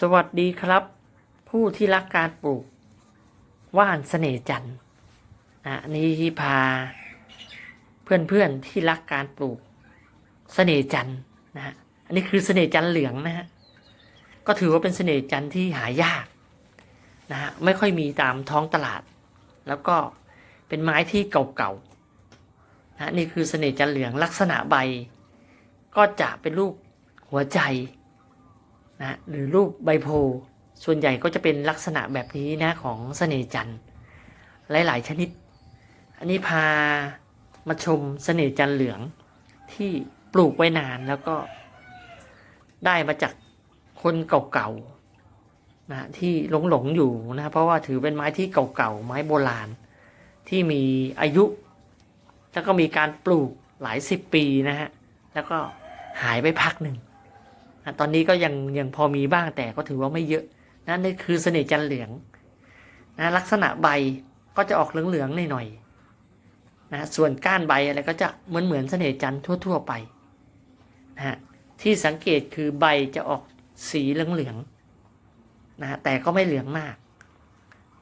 สวัสดีครับ ผู้ที่รักการปลูก ว่านเสน่จันทร์อะนนี้ที่พา เพื่อนๆที่รักการปลูก เสน่จันทร์นะฮะอันนี้คือเสน่จันทร์เหลืองนะฮะก็ถือว่าเป็นเสน่จันทร์ที่หายากนะฮะไม่ค่อยมีตามท้องตลาด แล้วก็เป็นไม้ที่เก่าๆนะนี่คือเสน่จันทร์เหลืองลักษณะใบ ก็จะเป็นรูปหัวใจ นะหรือรูปใบโพส่วนใหญ่ก็จะเป็นลักษณะแบบนี้นะของเสน่ห์จันทร์หลาย ๆ ชนิด อันนี้พามาชมเสน่ห์จันทร์เหลืองที่ปลูกไว้นานแล้วก็ได้มาจากคนเก่าๆนะที่หลงหลงอยู่นะเพราะว่าถือเป็นไม้ที่เก่าๆไม้โบราณ ที่มีอายุ แล้วก็มีการปลูกหลายสิบปีนะฮะแล้วก็หายไปพักหนึ่ง ตอนนี้ก็ยังยังพอมีบ้างแต่ก็ถือว่าไม่เยอะนะนี่คือเสน่ห์จันเหลืองนะลักษณะใบก็จะออกเหลืองๆหน่อยๆนะส่วนก้านใบอะไรก็จะเหมือนเหมือนเสน่ห์จันทั่ว ๆ ไปนะฮะที่สังเกตคือใบจะออกสีเหลืองๆนะฮะแต่ก็ไม่เหลืองมาก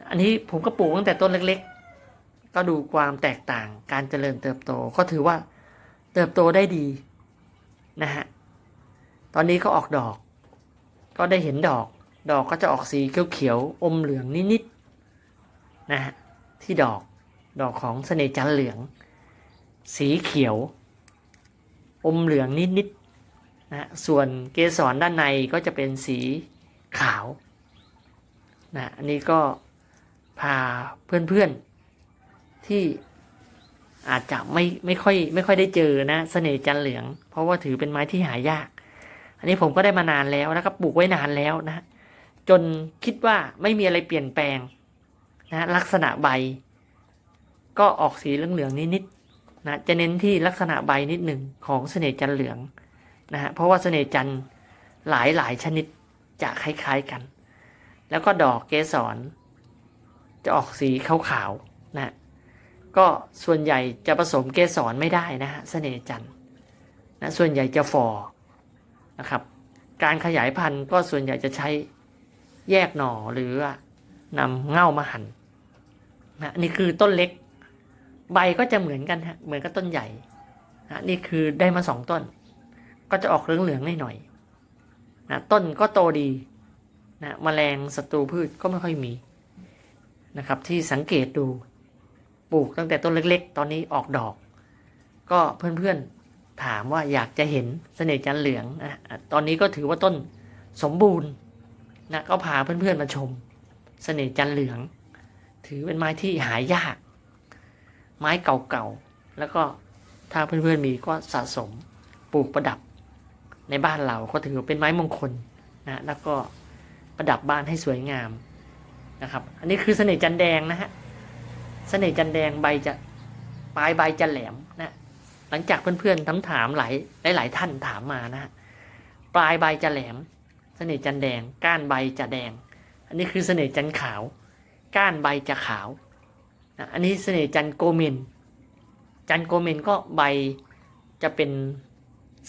อันนี้ผมก็ปลูกตั้งแต่ต้นเล็ก ๆ ก็ดูความแตกต่างการเจริญเติบโตก็ถือว่าเติบโตได้ดีนะฮะ ตอนนี้ก็ออกดอก ก็ได้เห็นดอก ดอกก็จะออกสีเขียวๆอมเหลืองนิดๆนะฮะที่ดอกดอกของเสน่จันเหลือง สีเขียว อมเหลืองนิดๆนะฮะส่วนเกสรด้านในก็จะเป็นสีขาวนะอันนี้ก็พาเพื่อนๆที่อาจจะไม่ไม่ค่อยไม่ค่อยได้เจอนะเสน่จันเหลือง เพราะว่าถือเป็นไม้ที่หายาก อันนี้ผมก็ได้มานานแล้วแล้วก็ปลูกไว้นานแล้วนะจนคิดว่าไม่มีอะไรเปลี่ยนแปลงนะลักษณะใบ ก็ออกสีเหลืองๆนิดๆนะจะเน้นที่ลักษณะใบนิดหนึ่งของเสน่ห์จันเหลืองนะฮะเพราะว่าเสน่ห์จันหลายหลายชนิดจะคล้ายๆกัน แล้วก็ดอกเกสรจะออกสีขาวๆนะก็ส่วนใหญ่จะผสมเกสรไม่ได้นะฮะเสน่ห์จันนะส่วนใหญ่จะฟอร นะครับ การขยายพันธุ์ก็ส่วนใหญ่จะใช้แยกหน่อหรือว่านำเง่ามาหั่นนะนี่คือต้นเล็ก ใบก็จะเหมือนกันฮะเหมือนกับต้นใหญ่นะนี่คือได้มาสองต้น ก็จะออกเหลืองๆหน่อยๆนะต้นก็โตดีนะแมลงศัตรูพืชก็ไม่ค่อยมีนะครับ ที่สังเกตดูปลูกตั้งแต่ต้นเล็ก ๆ ตอนนี้ออกดอก ก็เพื่อนๆ ถามว่าอยากจะเห็นเสน่ห์จันเหลืองนะอะตอนนี้ก็ถือว่าต้นสมบูรณ์นะก็พาเพื่อนๆมาชม เสน่ห์จันเหลือง ถือเป็นไม้ที่หายาก ไม้เก่าๆแล้วก็ถ้าเพื่อนๆมีก็สะสมปลูกประดับในบ้านเราก็ถือเป็นไม้มงคลนะแล้วก็ประดับบ้านให้สวยงามนะครับ อันนี้คือเสน่ห์จันแดงนะฮะเสน่ห์จันแดงใบจะปลายใบจะแหลมนะ ลังจากเพื่อนๆถามถามหลายหลายหลายท่านถามมานะฮะปลายใบจะแหลม เสน่ห์จันแดง ก้านใบจะแดง อันนี้คือเสน่ห์จันขาว ก้านใบจะขาวนะอันนี้เสน่ห์จันโกเมน จันโกเมนก็ใบจะเป็น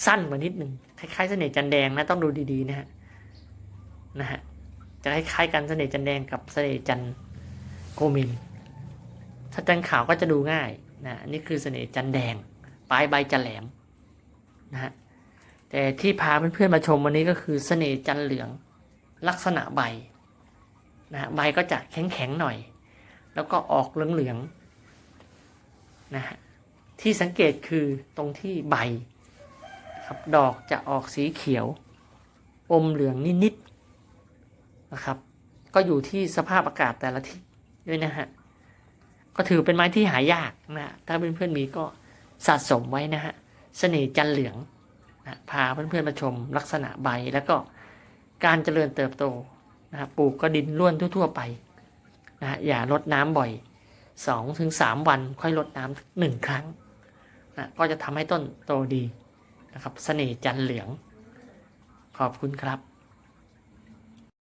สั้นกว่านิดหนึ่งคล้ายๆเสน่ห์จันแดงนะต้องดูดีๆนะฮะนะฮะจะคล้ายๆกันเสน่ห์จันแดงกับเสน่ห์จันโกเมนถ้าจันขาวก็จะดูง่ายนะอันนี้คือเสน่ห์จันแดง ปลายใบจะแหลมนะฮะแต่ที่พาเพื่อนๆมาชมวันนี้ก็คือเสน่ห์จันเหลืองลักษณะใบนะฮะใบก็จะแข็งๆหน่อย แล้วก็ออกเหลืองๆนะฮะที่สังเกตคือตรงที่ใบครับดอกจะออกสีเขียว อมเหลืองนิดๆนะครับ ก็อยู่ที่สภาพอากาศแต่ละที่ด้วยนะฮะก็ถือเป็นไม้ที่หายากนะฮะถ้าเพื่อนๆมีก็ สะสมไว้นะฮะเสน่ห์จันเหลืองนะพาเพื่อนๆมาชมลักษณะใบแล้วก็การเจริญเติบโตนะฮะปลูกก็ดินร่วนทั่ว ๆ ไปนะฮะอย่ารดน้ำบ่อยสองถึงสามวันค่อยรดน้ำหนึ่งครั้งนะก็จะทำให้ต้นโตดีนะครับเสน่ห์จันเหลือง ขอบคุณครับ